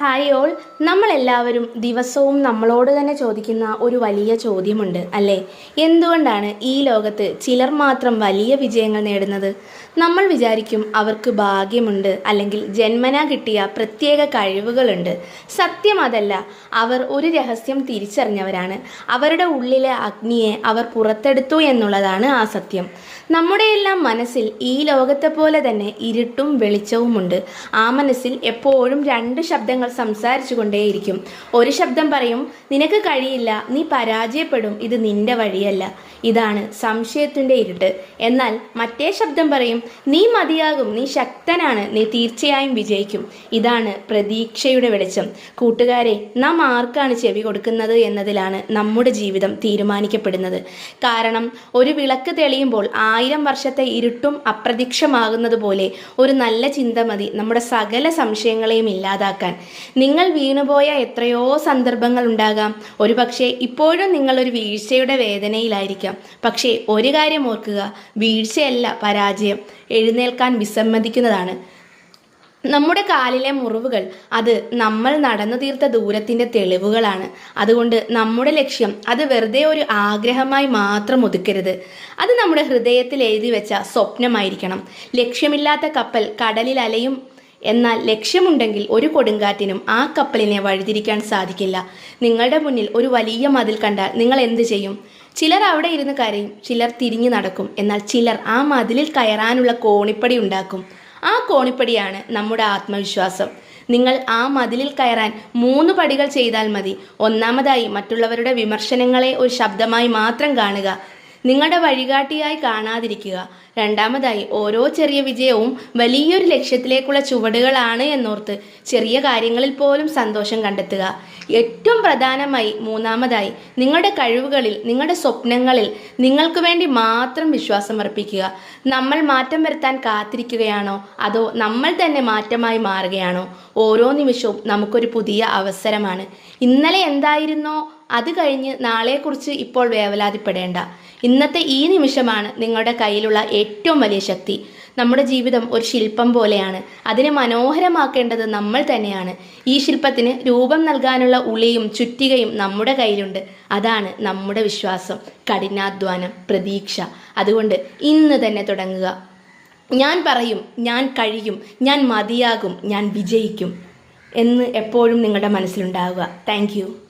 Hi all നമ്മളെല്ലാവരും ദിവസവും നമ്മളോട് തന്നെ ചോദിക്കുന്ന ഒരു വലിയ ചോദ്യമുണ്ട് അല്ലേ? എന്തുകൊണ്ടാണ് ഈ ലോകത്ത് ചിലർ മാത്രം വലിയ വിജയങ്ങൾ നേടുന്നത്? നമ്മൾ വിചാരിക്കും അവർക്ക് ഭാഗ്യമുണ്ട് അല്ലെങ്കിൽ ജന്മനാ കിട്ടിയ പ്രത്യേക കഴിവുകളുണ്ട്. സത്യം അതല്ല അവർ ഒരു രഹസ്യം തിരിച്ചറിഞ്ഞവരാണ്. അവരുടെ ഉള്ളിലെ അഗ്നിയെ അവർ പുറത്തെടുത്തു എന്നുള്ളതാണ് ആ സത്യം. നമ്മുടെയെല്ലാം മനസ്സിൽ ഈ ലോകത്തെ പോലെ തന്നെ ഇരുട്ടും വെളിച്ചവുമുണ്ട്. ആ മനസ്സിൽ എപ്പോഴും രണ്ട് ശബ്ദങ്ങൾ സംസാരിച്ചു കൊണ്ടേയിരിക്കും ഒരു ശബ്ദം പറയും നിനക്ക് കഴിയില്ല നീ പരാജയപ്പെടും ഇത് നിന്റെ വഴിയല്ല. ഇതാണ് സംശയത്തിന്റെ ഇരുട്ട്. എന്നാൽ മറ്റേ ശബ്ദം പറയും നീ മതിയാകും നീ ശക്തനാണ് നീ തീർച്ചയായും വിജയിക്കും. ഇതാണ് പ്രതീക്ഷയുടെ വെളിച്ചം. കൂട്ടുകാരെ നാം ആർക്കാണ് ചെവി കൊടുക്കുന്നത് എന്നതിലാണ് നമ്മുടെ ജീവിതം തീരുമാനിക്കപ്പെടുന്നത്. കാരണം ഒരു വിളക്ക് തെളിയുമ്പോൾ ആയിരം വർഷത്തെ ഇരുട്ടും അപ്രതീക്ഷമാകുന്നത് പോലെ ഒരു നല്ല ചിന്ത മതി നമ്മുടെ സകല സംശയങ്ങളെയും ഇല്ലാതാക്കാൻ. നിങ്ങൾ വീണുപോയ എത്രയോ സന്ദർഭങ്ങൾ ഉണ്ടാകാം. ഒരു പക്ഷേ ഇപ്പോഴും നിങ്ങളൊരു വീഴ്ചയുടെ വേദനയിലായിരിക്കാം. പക്ഷേ ഒരു കാര്യം ഓർക്കുക വീഴ്ചയല്ല പരാജയം. എഴുന്നേൽക്കാൻ വിസമ്മതിക്കുന്നതാണ്. നമ്മുടെ കാലിലെ മുറിവുകൾ അത് നമ്മൾ നടന്നു തീർത്ത ദൂരത്തിന്റെ തെളിവുകളാണ്. അതുകൊണ്ട് നമ്മുടെ ലക്ഷ്യം അത് വെറുതെ ഒരു ആഗ്രഹമായി മാത്രം ഒതുക്കരുത്. അത് നമ്മുടെ ഹൃദയത്തിൽ എഴുതി വെച്ച സ്വപ്നമായിരിക്കണം. ലക്ഷ്യമില്ലാത്ത കപ്പൽ കടലിൽ അലയും എന്നാൽ ലക്ഷ്യമുണ്ടെങ്കിൽ ഒരു കൊടുങ്കാറ്റിനും ആ കപ്പലിനെ വഴിതിരിക്കാൻ സാധിക്കില്ല. നിങ്ങളുടെ മുന്നിൽ ഒരു വലിയ മതിൽ കണ്ടാൽ നിങ്ങൾ എന്ത് ചെയ്യും? ചിലർ അവിടെ ഇരുന്ന് കരയും ചിലർ തിരിഞ്ഞു നടക്കും. എന്നാൽ ചിലർ ആ മതിലിൽ കയറാനുള്ള കോണിപ്പടി ഉണ്ടാക്കും. ആ കോണിപ്പടിയാണ് നമ്മുടെ ആത്മവിശ്വാസം. നിങ്ങൾ ആ മതിലിൽ കയറാൻ മൂന്ന് പടികൾ ചെയ്താൽ മതി. ഒന്നാമതായി മറ്റുള്ളവരുടെ വിമർശനങ്ങളെ ഒരു ശബ്ദമായി മാത്രം കാണുക. നിങ്ങളുടെ വഴികാട്ടിയായി കാണാതിരിക്കുക. രണ്ടാമതായി ഓരോ ചെറിയ വിജയവും വലിയൊരു ലക്ഷ്യത്തിലേക്കുള്ള ചുവടുകളാണ് എന്നോർത്ത് ചെറിയ കാര്യങ്ങളിൽ പോലും സന്തോഷം കണ്ടെത്തുക. ഏറ്റവും പ്രധാനമായി മൂന്നാമതായി നിങ്ങളുടെ കഴിവുകളിൽ നിങ്ങളുടെ സ്വപ്നങ്ങളിൽ നിങ്ങൾക്ക് വേണ്ടി മാത്രം വിശ്വാസം അർപ്പിക്കുക. നമ്മൾ മാറ്റം വരുത്താൻ കാത്തിരിക്കുകയാണോ? അതോ നമ്മൾ തന്നെ മാറ്റമായി മാറുകയാണോ? ഓരോ നിമിഷവും നമുക്കൊരു പുതിയ അവസരമാണ്. ഇന്നലെ എന്തായിരുന്നോ? അത് കഴിഞ്ഞ് നാളെക്കുറിച്ച് ഇപ്പോൾ വേവലാതിപ്പെടേണ്ട. ഇന്നത്തെ ഈ നിമിഷമാണ് നിങ്ങളുടെ കയ്യിലുള്ള ഏറ്റവും വലിയ ശക്തി. നമ്മുടെ ജീവിതം ഒരു ശില്പം പോലെയാണ്. അതിനെ മനോഹരമാക്കേണ്ടത് നമ്മൾ തന്നെയാണ്. ഈ ശില്പത്തിന് രൂപം നൽകാനുള്ള ഉളിയും ചുറ്റികയും നമ്മുടെ കയ്യിലുണ്ട്. അതാണ് നമ്മുടെ വിശ്വാസം. കഠിനാധ്വാനം പ്രതീക്ഷ. അതുകൊണ്ട് ഇന്ന് തന്നെ തുടങ്ങുക. ഞാൻ പറയും ഞാൻ കഴിയും ഞാൻ മതിയാകും ഞാൻ വിജയിക്കും എന്ന് എപ്പോഴും നിങ്ങളുടെ മനസ്സിലുണ്ടാവുക. താങ്ക്